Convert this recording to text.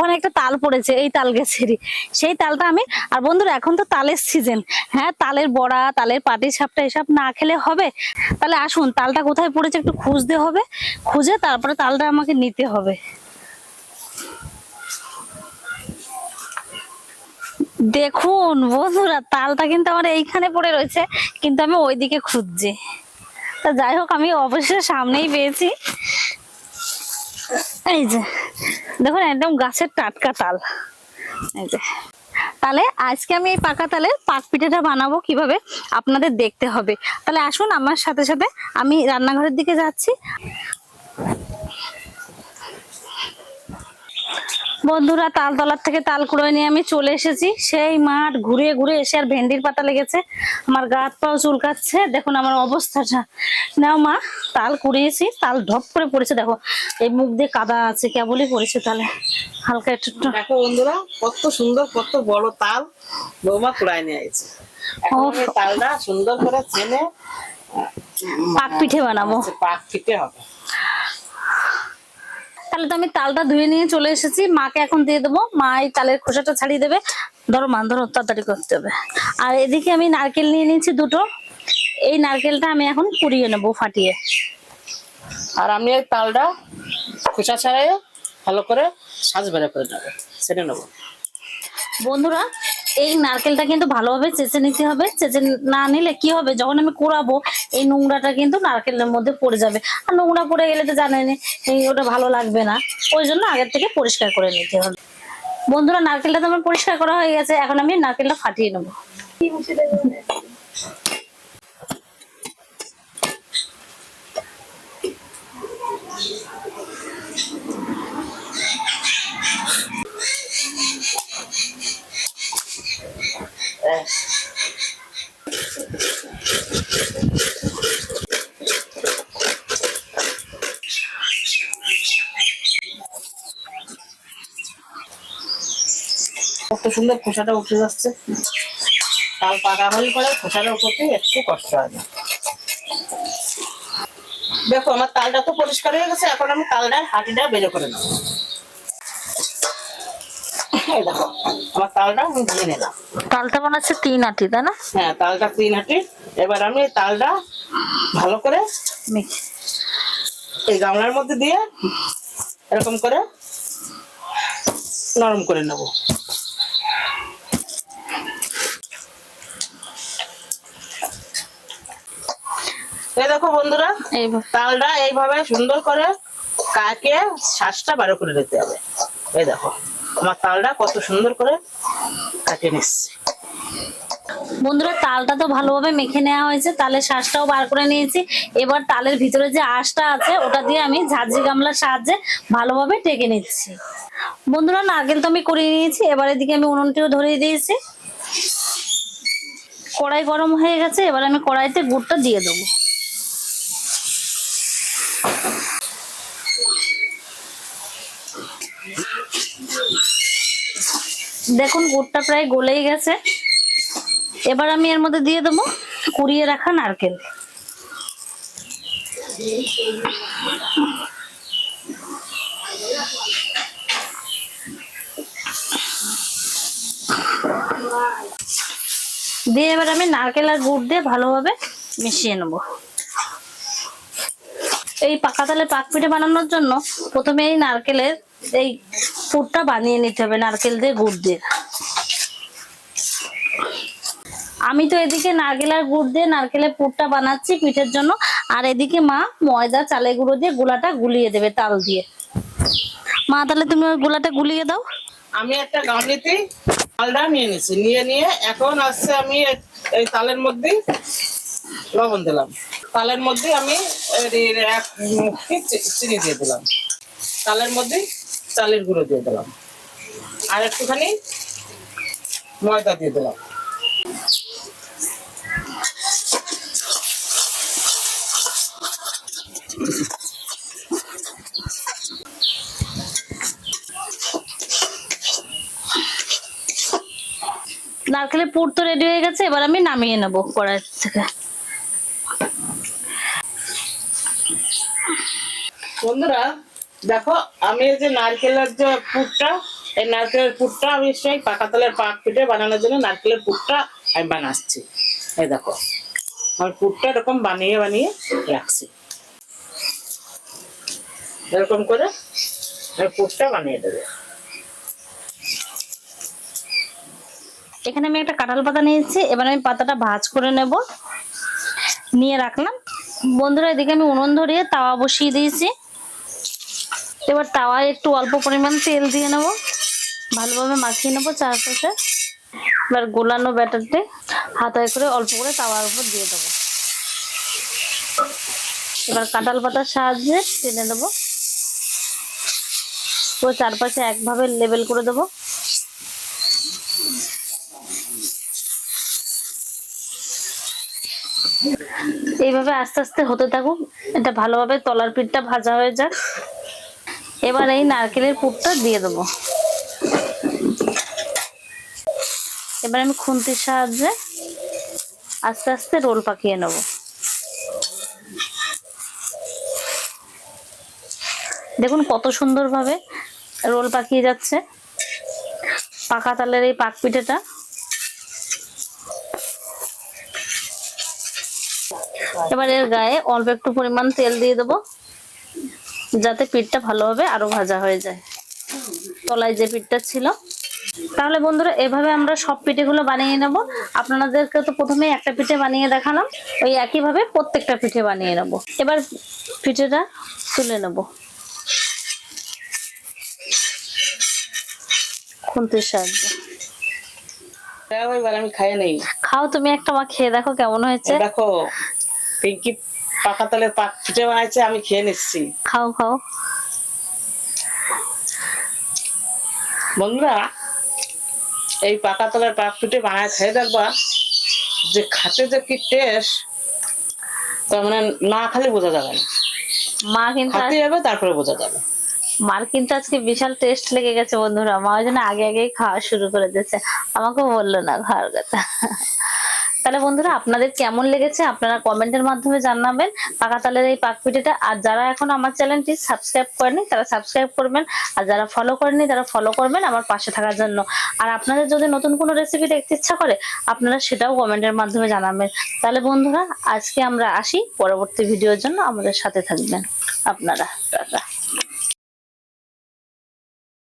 ওখানে একটা তাল পড়েছে, এই তাল গাছেরই। সেই তালটা আমি, আর বন্ধুরা, এখন তো তালের সিজন হ্যাঁ তালের বড়া, তালের পাটি সাপটা এসব না খেলে হবে? তাহলে আসুন, তালটা কোথায় পড়েছে একটু খুঁজতে হবে। খুঁজে তারপরে তালটা আমাকে নিতে হবে। দেখুন, বন্ধুরা, তালটা কিন্তু আমার এইখানে পড়ে রয়েছে, কিন্তু আমি ওইদিকে খুঁজছি। তা যাই হোক, আমি অবশ্যই সামনেই পেয়েছি। এই যে। দেখুন, একদম গাছের টাটকা তাল। এই যে। তাহলে আজকে আমি এই পাকা তালের পাক পিঠাটা বানাবো কীভাবে? আপনাদের দেখতে হবে। তাহলে আসুন আমার সাথে সাথে আমি রান্নাঘরের দিকে যাচ্ছি। বন্ধুরা তালতলার থেকে তাল কুড়োয় নিয়ে আমি চলে এসেছি। সেই মাঠ ঘুরে ঘুরে এসে আর ভেন্ডির পাতা লেগেছে। আমার গা হাত পাও চুলকাচ্ছে। দেখুন আমার অবস্থাটা। নাও মা তাল কুড়িয়েছি তাল ঢপ করে পড়েছে। দেখো এই মুখ দিয়ে কাদা আছে কেবলই পড়েছে তালে। হালকা একটু দেখো বন্ধুরা কত সুন্দর কত বড় তাল বৌমা কুড়ায় নিয়ে। এই তালটা সুন্দর করে চেনে পাক পিঠে বানাবো। পাক পিঠে হবে। তাহলে তো আমি তালটা ধুয়ে নিয়ে চলে এসেছি। মাকে এখন দিয়ে দেবো। মা এই তালের খোসাটা ছাড়িয়ে দেবে। ধরো মান ধরো তাড়াতাড়ি করতে হবে। আর এদিকে আমি নারকেল নিয়ে নিয়েছি দুটো। এই নারকেলটা আমি এখন কুড়িয়ে নেব ফাটিয়ে। আর আমি এই তালটা খোসা ছাড়াই ভালো করে সাজ বেড়ে করে নেব। সেটা নেব। বন্ধুরা এই নারকেলটা কিন্তু ভালোভাবে চেঁচে নিতে হবে। চেঁচে না নিলে কি হবে? যখন আমি কোড়াবো, এই নোংরাটা কিন্তু নারকেলের মধ্যে পড়ে যাবে। আর নোংরা পড়ে গেলে তো জানেনি ওটা ভালো লাগবে না। ওই জন্য আগের থেকে পরিষ্কার করে নিতে হবে। বন্ধুরা, নারকেলটা তো আমার পরিষ্কার করা হয়ে গেছে। এখন আমি নারকেলটা ফাটিয়ে নেব। কত সুন্দর খোসাটা উঠে যাচ্ছে। তাল পাকা পরে খোসাটা উঠতে একটু কষ্ট হয় না। দেখো আমার তালটা তো পরিষ্কার হয়ে গেছে এখন আমি তালটার হাঁটিটা বের করে নেব। দেখো আমার তালটা আমি ভেঙে নিলাম। তালটা বানাচ্ছে তিন আটি তাই না? হ্যাঁ তালটা তিন হাঁটি এবার আমি তালটা ভালো করে এই গামলার মধ্যে দিয়ে এরকম করে নরম করে নেব। এই দেখো বন্ধুরা তালটা এইভাবে সুন্দর করে কাকে শ্বাসটা বার করে নিতে হবে। এই দেখো আমার তালটা কত সুন্দর করে কাটে নিচ্ছে। বন্ধুরা তালটা তো ভালোভাবে মেখে নেওয়া হয়েছে তালের শ্বাসটাও বার করে নিয়েছি। এবার তালের ভিতরে যে আঁশটা আছে ওটা দিয়ে আমি ঝাঁঝরি গামলার সাহায্যে ভালোভাবে টেকে নিচ্ছি। বন্ধুরা নারকেল তো আমি করিয়ে নিয়েছি এবার এদিকে আমি উনুনটিও ধরিয়ে দিয়েছি। কড়াই গরম হয়ে গেছে এবার আমি কড়াইতে গুড়টা দিয়ে দেবো। দেখুন, গুড়টা প্রায় গলেই গেছে। এবার আমি এর মধ্যে দিয়ে দেবো কুড়িয়ে রাখা নারকেল। দিয়ে এবার আমি নারকেল আর গুড় দিয়ে ভালোভাবে মিশিয়ে নেব। এই পাকা তালে পাক পিঠে বানানোর জন্য প্রথমে এই নারকেলের এই পুরটা বানিয়ে নিতে হবে, নারকেল দিয়ে গুড় দিয়ে। আমি তো এদিকে নারকেল আর গুড় দিয়ে নারকেলের পুরটা বানাচ্ছি পিঠের জন্য, আর এদিকে মা ময়দা, চালের গুঁড়ো দিয়ে গুলাটা গুলিয়ে দেবে তাল দিয়ে। মা, তাহলে তুমি ওই গুলাটা গুলিয়ে দাও। আমি একটা গামলিতে তালটা নিয়ে নিয়েছি, নিয়ে নিয়ে এখন আসছে আমি এই তালের মধ্যে লবণ দিলাম। তালের মধ্যে আমি এক চিনি দিয়ে দিলাম। তালের মধ্যে চালের গুঁড়ো দিয়ে দিলাম। আর একটুখানি ময়দা দিয়ে দিলাম। নারকেলের পুর তো রেডি হয়ে গেছে এবার আমি নামিয়ে নেব কড়াই থেকে। বন্ধুরা দেখো, আমি যে নারকেলের যে পুরটা, এই নারকেলের পুরটা আমি সেই পাকা তালের পাক পিঠে বানানোর জন্য নারকেলের পুরটা আমি বানাচ্ছি। এই দেখো, আমার পুরটা এরকম বানিয়ে বানিয়ে রাখছি। এরকম করে পুরটা বানিয়ে দেবে। এখানে আমি একটা কাঁঠাল পাতা নিয়েছি, এবার আমি পাতাটা ভাজ করে নেব। নিয়ে রাখলাম। বন্ধুরা, এদিকে আমি উনুন ধরিয়ে তাওয়া বসিয়ে দিয়েছি। এবার তাওয়ায় একটু অল্প পরিমাণ তেল দিয়ে নেব। ভালোভাবে মাখিয়ে নেব চারপাশে। এবার গোলানো ব্যাটারটি হাতায় করে অল্প করে তাওয়ার উপর দিয়ে দেবো। এবার কাঁঠাল পাতার সাহায্যে টেনে দেবো পুরো চারপাশে একভাবে লেবেল করে দেবো। এইভাবে আস্তে আস্তে হতে থাকুক। এটা ভালোভাবে তলার পিঠটা ভাজা হয়ে যাক। এবার এই নারকেলের পুরটা দিয়ে দেবো। এবার আমি খুন্তির সাহায্যে আস্তে আস্তে রোল পাকিয়ে নেব। দেখুন কত সুন্দরভাবে রোল পাকিয়ে যাচ্ছে। পাকা তালের এই পাক পিঠেটা। এবার এর গায়ে অল্প একটু পরিমাণ তেল দিয়ে দেবো। যাতে পিঠটা ভালোভাবে আরও ভাজা হয়ে যায়। তলায় যে পিঠটা ছিল। তাহলে বন্ধুরা এভাবে আমরা সব পিঠেগুলো বানিয়ে নেব। আপনাদেরকে তো প্রথমে একটা পিঠে বানিয়ে দেখালাম। ওই একইভাবে প্রত্যেকটা পিঠে বানিয়ে নেব। এবার পিঠেটা তুলে নেব। খুন্তির সাহায্যে। খাও তুমি একটা মা খেয়ে দেখো কেমন হয়েছে। দেখো পিঙ্কি পাকা তালের পাক পিঠে বানাইছে আমি খেয়ে নিচ্ছি। খাও খাও। বন্ধুরা এই পাকা তলার পাক পিঠে বানায় খেয়ে দেখবা যে খাতে যে কি টেস্ট তার মানে না খালি বোঝা যাবে না। মা কিন্তু খাতে যাবে তারপরে বোঝা যাবে। মার কিন্তু আজকে বিশাল টেস্ট লেগে গেছে বন্ধুরা। মা ওই জন্য আগে আগেই খাওয়া শুরু করে দিয়েছে। আমাকেও বলল না খাওয়ার কথা। তাহলে বন্ধুরা, আপনাদের কেমন লেগেছে আপনারা কমেন্টের মাধ্যমে জানাবেন। পাকা তালের এই পাক পিঠেটা আর যারা এখন আমার চ্যানেলটি সাবস্ক্রাইব করেনি তারা সাবস্ক্রাইব করবেন। আর যারা ফলো করেনি তারা ফলো করবেন আমার পাশে থাকার জন্য। আর আপনাদের যদি নতুন কোনো রেসিপি দেখতে ইচ্ছা করে, আপনারা সেটাও কমেন্টের মাধ্যমে জানাবেন। তাহলে বন্ধুরা, আজকে আমরা আসি পরবর্তী ভিডিওর জন্য। আমাদের সাথে থাকবেন আপনারা। টাটা।